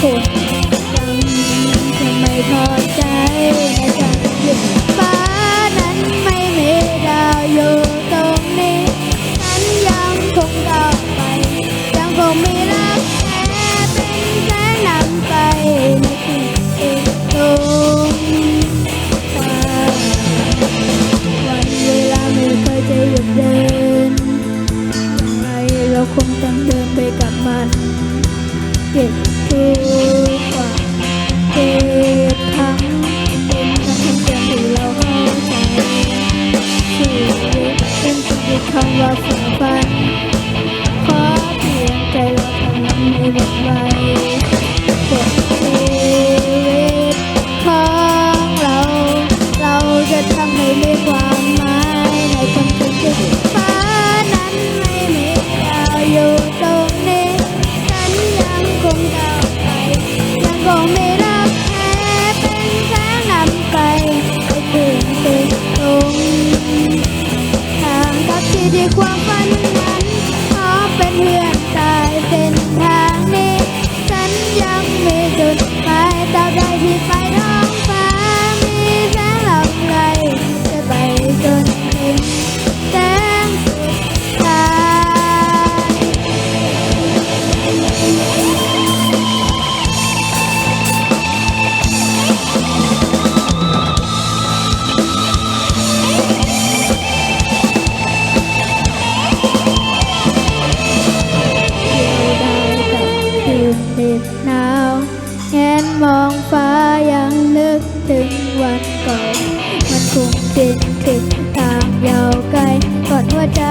คนยังจะไม่พอใจในการหยุดฟ้านั้นไม่มีดาวอยู่ตรงนี้ฉันยังคงก้าวไป ยังคงมีรักแท้เป็นแสงนำไปในคืนที่ตรงฟ้าวันเวลาไม่เคยจะหยุดเดินยังไงเราคงต้องเดินไปกับมัน เก็บทุกควาเก็บทั้งเป็นทั้งทั้งอย่างที่เราเข้าใจชีวิตเป็นชีวิตคำว่าฝันฝันขอเพียงใจเราทำให้หมดไป กับ คืนเด็ดหนาวแงนมองฟ้ายังนึกถึงวันก่อนมันคงติดติดทางยาวไกลก่อนหัวใจ